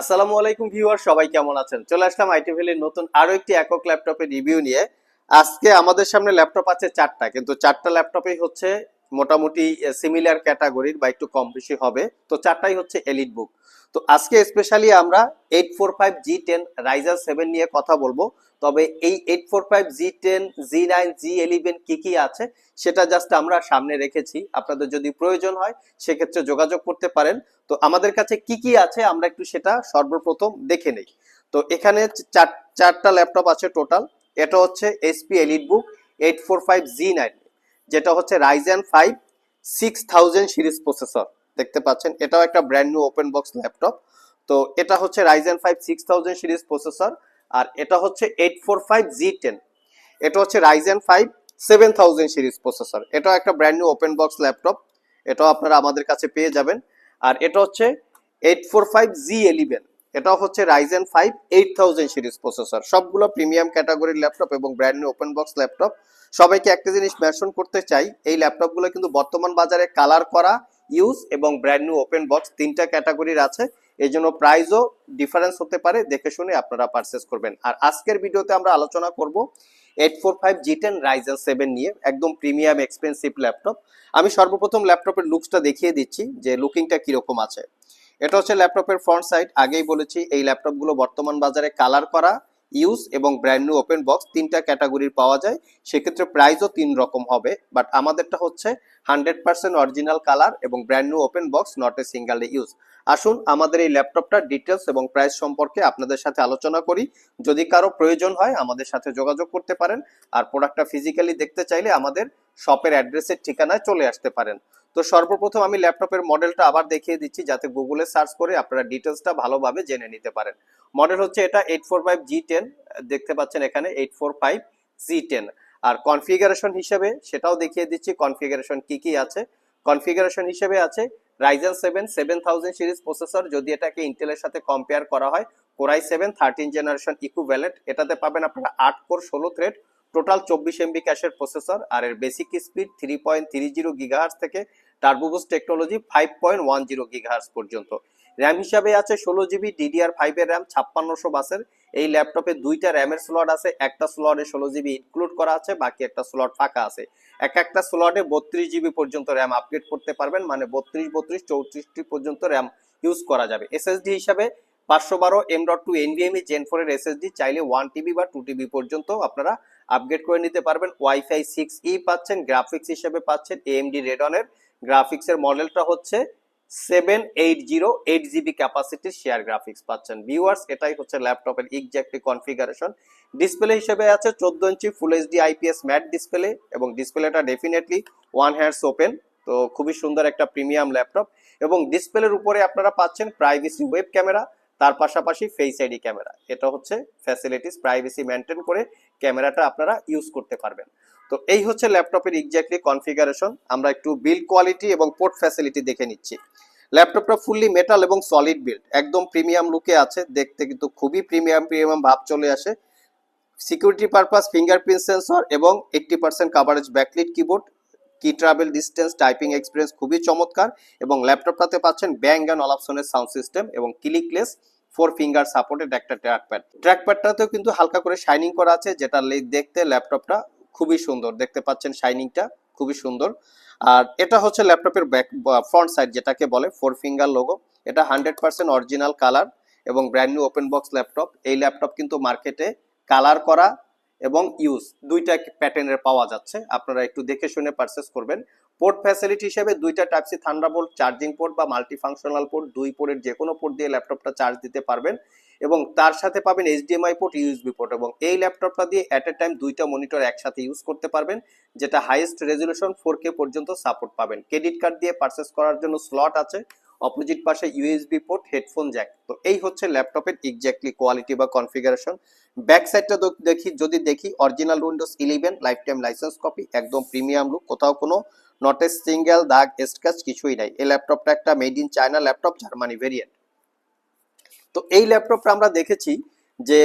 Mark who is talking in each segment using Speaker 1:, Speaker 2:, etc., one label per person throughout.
Speaker 1: আসসালামু আলাইকুম ভিউয়ার, সবাই কেমন আছেন? চলে আসলাম আইটি ভ্যালির নতুন আরও একটি একক ল্যাপটপের রিভিউ নিয়ে। আজকে আমাদের সামনে ল্যাপটপ আছে চারটা, কিন্তু চারটা ল্যাপটপেই হচ্ছে মোটামুটি সিমিলার ক্যাটাগরির বা একটু কম বেশি হবে। তো চারটাই হচ্ছে এলিট বুক তো আজকে স্পেশালি আমরা eight four five G ten Ryzen seven নিয়ে কথা বলব। তবে এই eight four five G ten G nine G eleven কী কী আছে, সেটা জাস্ট আমরা সামনে রেখেছি। আপনাদের যদি প্রয়োজন হয়, সেক্ষেত্রে যোগাযোগ করতে পারেন। তো আমাদের কাছে কি কি আছে, আমরা একটু সেটা সর্বপ্রথম দেখে নেই। তো এখানে চার, চারটা ল্যাপটপ আছে টোটাল এটা হচ্ছে HP EliteBook eight four five G nine যেটা হচ্ছে Ryzen five six thousand series processor দেখতে পাচ্ছেন, এটাও একটা brand new open box laptop তো এটা হচ্ছে Ryzen five six thousand series processor আর এটা হচ্ছে eight four five G ten এটা হচ্ছে Ryzen five seven thousand series processor এটাও একটা brand new open box laptop এটাও আপনারা আমাদের কাছে পেয়ে যাবেন। আর এটা হচ্ছে eight four five G eleven এটাও হচ্ছে Ryzen five eight thousand series processor সবগুলো প্রিমিয়াম ক্যাটাগরির ল্যাপটপ এবং brand new open box laptop সবাইকে একটা জিনিস মেনশন করতে চাই, এই ল্যাপটপগুলো কিন্তু বর্তমান বাজারে কালার করা ইউজ এবং ব্র্যান্ড নিউ ওপেন বক্স তিনটা ক্যাটাগরির আছে। এই জন্য প্রাইসও ডিফারেন্স হতে পারে, দেখে শুনে আপনারা পারচেস করবেন। আর আজকের ভিডিওতে আমরা আলোচনা করব eight four five G ten Ryzen seven নিয়ে, একদম প্রিমিয়াম এক্সপেন্সিভ ল্যাপটপ আমি সর্বপ্রথম ল্যাপটপের লুকসটা দেখিয়ে দিচ্ছি যে লুকিংটা কীরকম আছে। এটা হচ্ছে ল্যাপটপের ফ্রন্ট সাইড আগেই বলেছি, এই ল্যাপটপগুলো বর্তমান বাজারে কালার করা ইউজ এবং ব্র্যান্ড নিউ ওপেন বক্স তিনটা ক্যাটাগরির পাওয়া যায়। সেক্ষেত্রে প্রাইসও তিন রকম হবে বাট আমাদেরটা হচ্ছে হান্ড্রেড পার্সেন্ট অরিজিনাল কালার এবং brand new open box not a single use আসুন, আমাদের এই ল্যাপটপটার ডিটেলস এবং প্রাইস সম্পর্কে আপনাদের সাথে আলোচনা করি। যদি কারও প্রয়োজন হয়, আমাদের সাথে যোগাযোগ করতে পারেন। আর প্রোডাক্টটা ফিজিক্যালি দেখতে চাইলে আমাদের শপের অ্যাড্রেসের ঠিকানায় চলে আসতে পারেন। তো সর্বপ্রথম আমি ল্যাপটপের মডেলটা আবার দেখিয়ে দিচ্ছি, যাতে গুগলে সার্চ করে আপনারা ডিটেলসটা ভালোভাবে জেনে নিতে পারেন। মডেল হচ্ছে এটা eight four five G ten, দেখতে পাচ্ছেন এখানে eight four five G ten. আর কনফিগারেশন হিসেবে সেটাও দেখিয়ে দিচ্ছি, কনফিগারেশন কি কি আছে। কনফিগারেশন হিসেবে আছে Ryzen seven seven thousand series processor, যদি এটাকে ইন্টেলের সাথে কম্পেয়ার করা হয় Core i seven thirteen generation equivalent এটাতে পাবেন আপনারা আট কোর ষোলো থ্রেড টোটাল চব্বিশ এমবি ক্যাশের প্রসেসর, আর এর basic speed three point three zero gigahertz থেকে turbo boost technology five point one zero gigahertz পর্যন্ত। র্যাম হিসাবে আছে ষোলো জিবি ডিডিআর ফাইভের র্যাম ছাপ্পান্নশো বাসের। এই ল্যাপটপে দুইটা র্যামের স্লট আছে, একটা স্লটে ষোলো জিবি ইনক্লুড করা আছে, বাকি একটা স্লট ফাঁকা আছে। এক একটা স্লটে বত্রিশ জিবি পর্যন্ত র্যাম আপডেট করতে পারবেন মানে বত্রিশ বত্রিশ, চৌত্রিশটি পর্যন্ত র্যাম ইউজ করা যাবে। এসএসডি হিসাবে পাঁচশো বারো M dot two NVMe Gen ফোরের এসএসডি চাইলে ওয়ান টিবি বা টু টিবি পর্যন্ত আপনারা আপগ্রেড করে নিতে পারবেন। ওয়াইফাই সিক্স ই পাচ্ছেন গ্রাফিক্স হিসেবে পাচ্ছেন এএমডি রেডনের গ্রাফিক্সের মডেলটা হচ্ছে seven eight zero eight GB ক্যাপাসিটির share graphics পাচ্ছেন। ভিউয়ার্স এটাই হচ্ছে ল্যাপটপের এক্স্যাক্টলি কনফিগারেশন ডিসপ্লে হিসেবে আছে চোদ্দ inch full HD IPS matte display এবং ডিসপ্লেটা ডেফিনেটলি ওয়ান হ্যান্ডস ওপেন তো খুবই সুন্দর একটা প্রিমিয়াম ল্যাপটপ এবং ডিসপ্লের উপরে আপনারা পাচ্ছেন প্রাইভেসি ওয়েব ক্যামেরা তার পাশাপাশি ফেস আইডি ক্যামেরা এটা হচ্ছে ফ্যাসিলিটিস প্রাইভেসি মেনটেন করে ক্যামেরাটা আপনারা ইউজ করতে পারবেন। তো এই হচ্ছে ল্যাপটপের এক্স্যাক্টলি কনফিগারেশন আমরা একটু বিল্ড কোয়ালিটি এবং পোর্ট ফ্যাসিলিটি দেখে নিচ্ছি। ল্যাপটপটা ফুললি মেটাল এবং সলিড বিল্ড একদম প্রিমিয়াম লুকে আছে। দেখতে কিন্তু খুবই প্রিমিয়াম প্রিমিয়াম ভাব চলে আসে। সিকিউরিটি পারপাস ফিঙ্গারপ্রিন্ট সেন্সর এবং eighty percent coverage backlit keyboard key travel distance typing experience খুবই চমৎকার এবং ল্যাপটপটাতে পাচ্ছেন ব্যাং অ্যান্ড অলাপসনের সাউন্ড সিস্টেম এবং ক্লিকলেস ফোর ফিঙ্গার সাপোর্টেড একটা ট্র্যাকপ্যাড ট্র্যাকপ্যাডটাতেও কিন্তু হালকা করে শাইনিং করা আছে, যেটা দেখতে ল্যাপটপটা খুবই সুন্দর। দেখতে পাচ্ছেন শাইনিংটা খুবই সুন্দর। আর এটা হচ্ছে ল্যাপটপের ব্যাক ফ্রন্ট সাইড যেটাকে বলে ফোর ফিঙ্গার লোগো এটা হান্ড্রেড পার্সেন্ট অরিজিনাল কালার এবং brand new open box laptop. এই ল্যাপটপ কিন্তু মার্কেটে কালার করা এবং ইউজ দুইটা প্যাটার্নের পাওয়া যাচ্ছে। আপনারা একটু দেখে শুনে পারচেস করবেন। পোর্ট ফ্যাসিলিটি হিসেবে দুইটা type C Thunderbolt charging port বা মাল্টি ফাংশনাল পোর্ট দুই পোর্টের যে কোনো পোর্ট দিয়ে ল্যাপটপটা চার্জ দিতে পারবেন এবং তার সাথে পাবেন এইচডিএমআই পোর্ট ইউএসবি পোর্ট এবং এই ল্যাপটপটা দিয়ে অ্যাট এ টাইম দুইটা মনিটর একসাথে ইউজ করতে পারবেন, যেটা হাইয়েস্ট রেজলিউশন ফোর কে পর্যন্ত সাপোর্ট পাবেন। ক্রেডিট কার্ড দিয়ে পারচেস করার জন্য স্লট আছে। অপোজিট পাশে ইউএসবি পোর্ট হেডফোন জ্যাক তো এই হচ্ছে ল্যাপটপের এক্স্যাক্টলি কোয়ালিটি বা কনফিগারেশন ব্যাক সাইডটা দেখি, যদি দেখি original Windows eleven lifetime license copy একদম প্রিমিয়াম লুক কোথাও কোনো নট এ সিঙ্গেল দাগ স্ক্র্যাচ কিছুই নাই। এই ল্যাপটপটা একটা made in China laptop Germany variant তো এই ল্যাপটপটা আমরা দেখেছি যে,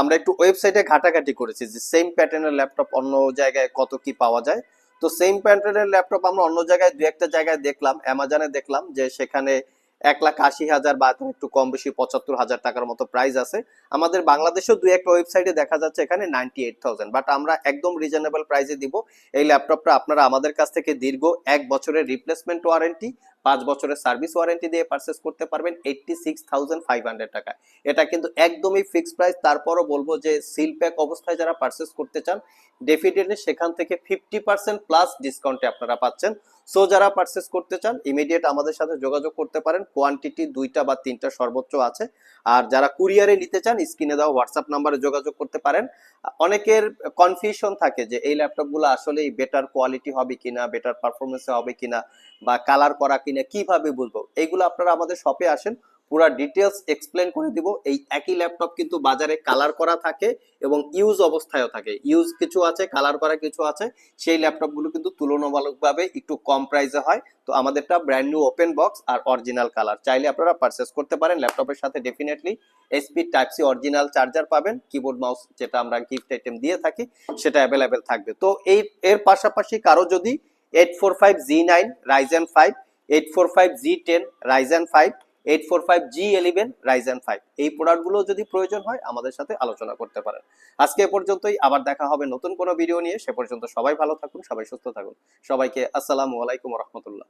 Speaker 1: আমরা একটু ওয়েবসাইটে ঘাটাঘাটি করেছি যে সেম প্যাটার্নের ল্যাপটপ অন্য জায়গায় কত কি পাওয়া যায়। তো সেম প্যাটার্নের ল্যাপটপ আমরা অন্য জায়গায় দু একটা জায়গায় দেখলাম অ্যামাজনে দেখলাম যে সেখানে এক লাখ আশি হাজার বা একটু কম বেশি পঁচাত্তর হাজার টাকার মতো প্রাইস আছে। আমাদের বাংলাদেশেও দু একটা ওয়েবসাইটে দেখা যাচ্ছে এখানে নাইনটি এইট থাউজেন্ড বাট আমরা একদম রিজনেবল প্রাইসে দিব। এই ল্যাপটপটা আপনারা আমাদের কাছ থেকে দীর্ঘ এক বছরের রিপ্লেসমেন্ট ওয়ারেন্টি পাঁচ বছরের সার্ভিস ওয়ারেন্টি দিয়ে পারচেস করতে পারবেন eighty six thousand five hundred টাকা। এটা কিন্তু একদমই ফিক্সড প্রাইস তারপরও বলব যে সিল প্যাক অবস্থায় যারা পারচেস করতে চান ডেফিনেটলি সেখান থেকে ফিফটি পার্সেন্ট প্লাস ডিসকাউন্টে আপনারা পাচ্ছেন। সো যারা পারচেস করতে চান ইমিডিয়েট আমাদের সাথে যোগাযোগ করতে পারেন। কোয়ান্টিটি দুইটা বা তিনটা সর্বোচ্চ আছে। আর যারা কুরিয়ারে নিতে চান, স্ক্রিনে দেওয়া হোয়াটসঅ্যাপ নাম্বারে যোগাযোগ করতে পারেন। অনেকের কনফিউশন থাকে যে এই ল্যাপটপগুলো আসলেই বেটার কোয়ালিটি হবে কিনা বেটার পারফরমেন্স হবে কিনা, বা কালার করা কিনা কীভাবে বুঝব? এইগুলো আপনারা আমাদের শপে আসেন, পুরো ডিটেলস এক্সপ্লেন করে দিব। এই একই ল্যাপটপ কিন্তু বাজারে কালার করা থাকে এবং ইউজ অবস্থায়ও থাকে। ইউজ কিছু আছে কালার করা কিছু আছে, সেই ল্যাপটপগুলো কিন্তু তুলনামূলকভাবে একটু কম প্রাইসে হয়। তো আমাদেরটা ব্র্যান্ড নিউ ওপেন বক্স আর অরিজিনাল কালার চাইলে আপনারা পারচেস করতে পারেন ল্যাপটপের সাথে definitely HP type C original charger পাবেন কিবোর্ড মাউস যেটা আমরা গিফট আইটেম দিয়ে থাকি, সেটা অ্যাভেলেবেল থাকবে। তো এই, এর পাশাপাশি কারও যদি eight four five G nine Ryzen five eight four five G ten Ryzen five eight four five G eleven Ryzen five এই প্রোডাক্টগুলো যদি প্রয়োজন হয়, আমাদের সাথে আলোচনা করতে পারেন। আজকে এ পর্যন্তই, আবার দেখা হবে নতুন কোনো ভিডিও নিয়ে। সে পর্যন্ত সবাই ভালো থাকুন, সবাই সুস্থ থাকুন। সবাইকে আসসালামু আলাইকুম রহমতুল্লাহ।